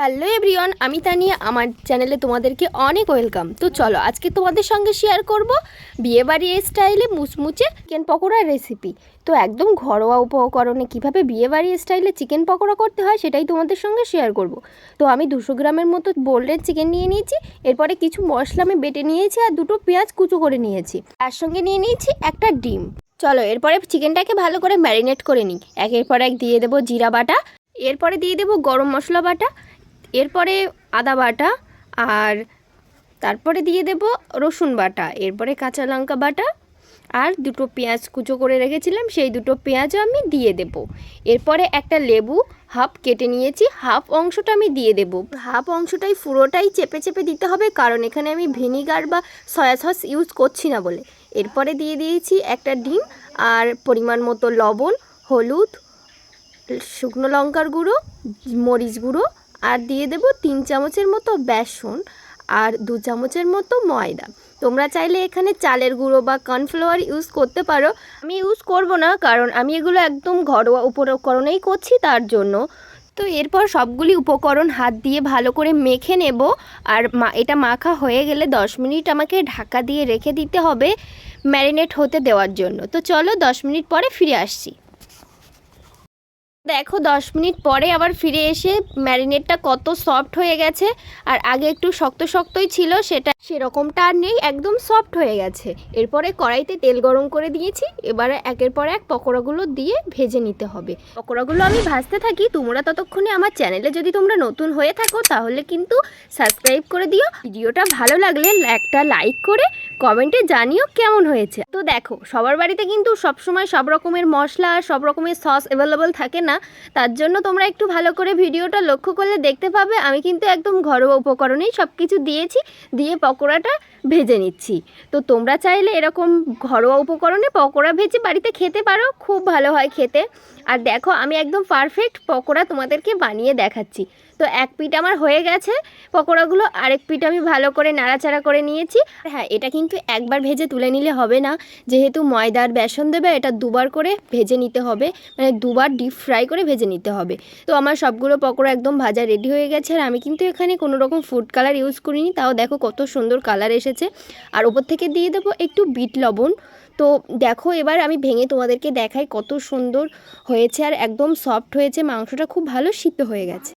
Hello everyone, আমি তানিয়া। আমার চ্যানেলে তোমাদেরকে অনেক ওয়েলকাম। তো চলো, আজকে তোমাদের সঙ্গে শেয়ার করব বিয়েবাড়ির স্টাইলে মুচমুচে চিকেন পকোড়ার রেসিপি তো একদম ঘরোয়া উপকরণে কীভাবে বিয়েবাড়ির স্টাইলে চিকেন পকোড়া করতে হয় সেটাই তোমাদের সঙ্গে শেয়ার করব। তো আমি দুশো গ্রামের মতো বোল্ডের চিকেন নিয়ে নিয়েছি, এরপরে কিছু মশলা আমি বেটে নিয়েছি আর দুটো পেঁয়াজ কুচো করে নিয়েছি। তার সঙ্গে নিয়ে নিয়েছি একটা ডিম। চলো, এরপরে চিকেনটাকে ভালো করে ম্যারিনেট করে নিই। একের পর এক দিয়ে দেবো জিরা বাটা, এরপরে দিয়ে দেবো গরম মশলা বাটা এরপরে আদা বাটা আর তারপরে দিয়ে দেব রসুন বাটা, এরপরে কাঁচা লঙ্কা বাটা আর দুটো পেঁয়াজ কুচো করে রেখেছিলাম, সেই দুটো পেঁয়াজও আমি দিয়ে দেব। এরপরে একটা লেবু হাফ কেটে নিয়েছি, হাফ অংশটা আমি দিয়ে দেব। হাফ অংশটাই পুরোটাই চেপে চেপে দিতে হবে, কারণ এখানে আমি ভিনিগার বা সয়া সস ইউজ করছি না বলে। এরপরে দিয়ে দিয়েছি একটা ডিম আর পরিমাণ মতো লবণ, হলুদ, শুকনো লঙ্কার গুঁড়ো, মরিচ গুঁড়ো আর দিয়ে দেব তিন চামচের মতো বেসন আর দু চামচের মতো ময়দা। তোমরা চাইলে এখানে চালের গুঁড়ো বা কর্নফ্লাওয়ার ইউজ করতে পারো। আমি ইউজ করব না, কারণ আমি এগুলো একদম ঘরোয়া উপকরণেই করছি তার জন্য। তো এরপর সবগুলি উপকরণ হাত দিয়ে ভালো করে মেখে নেব। আর এটা মাখা হয়ে গেলে দশ মিনিট আমাকে ঢাকা দিয়ে রেখে দিতে হবে ম্যারিনেট হতে দেওয়ার জন্য। তো চলো দশ মিনিট পরে ফিরে আসছি। দেখো, দশ মিনিট পরে আবার ফিরে এসে ম্যারিনেটটা কত সফট হয়ে গেছে। আর আগে একটু শক্ত শক্তই ছিল, সেটা সেরকমটা আর নেই, একদম সফট হয়ে গেছে। এরপরে কড়াইতে তেল গরম করে দিয়েছি, এবারে একের পর এক পকোড়াগুলো দিয়ে ভেজে নিতে হবে। পকোড়াগুলো আমি ভাজতে থাকি, তোমরা ততক্ষণে আমার চ্যানেলে যদি তোমরা নতুন হয়ে থাকো, তাহলে কিন্তু সাবস্ক্রাইব করে দিও। ভিডিওটা ভালো লাগলে একটা লাইক করে কমেন্টে জানিও কেমন হয়েছে। তো দেখো, সবার বাড়িতে কিন্তু সবসময় সব রকমের মশলা, সব রকমের সস অ্যাভেলেবল থাকে না। তার জন্য তোমরা একটু ভালো করে ভিডিওটা লক্ষ্য করলে দেখতে পাবে, আমি কিন্তু একদম ঘরোয়া উপকরণেই সব কিছু দিয়েছি, দিয়ে পকোড়াটা ভেজে নিচ্ছি। তো তোমরা চাইলে এরকম ঘরোয়া উপকরণে পকোড়া ভেজে বাড়িতে খেতে পারো, খুব ভালো হয় খেতে। আর দেখো, আমি একদম পারফেক্ট পকোড়া তোমাদেরকে বানিয়ে দেখাচ্ছি। তো এক পিঠ আমার হয়ে গেছে, পকোড়াগুলো আরেক পিঠ আমি ভালো করে নাড়াচাড়া করে নিয়েছি। হ্যাঁ এটা কিন্তু একবার ভেজে তুলে নিলে হবে না। যেহেতু ময়দার বেসন দেবে, এটা দুবার করে ভেজে নিতে হবে। মানে দুবার ডিপ ফ্রাই করে ভেজে নিতে হবে। তো আমার সবগুলো পকোড়া একদম ভাজা রেডি হয়ে গেছে আর আমি কিন্তু এখানে কোনো রকম ফুড কালার ইউজ করিনি। তাও দেখো কত সুন্দর কালার এসেছে। আর ওপর থেকে দিয়ে দেবো একটু বিট লবণ। তো দেখো এবার আমি ভেঙে তোমাদেরকে দেখাই কত সুন্দর হয়েছে আর একদম সফট হয়েছে। মাংসটা খুব ভালো সিদ্ধ হয়ে গেছে।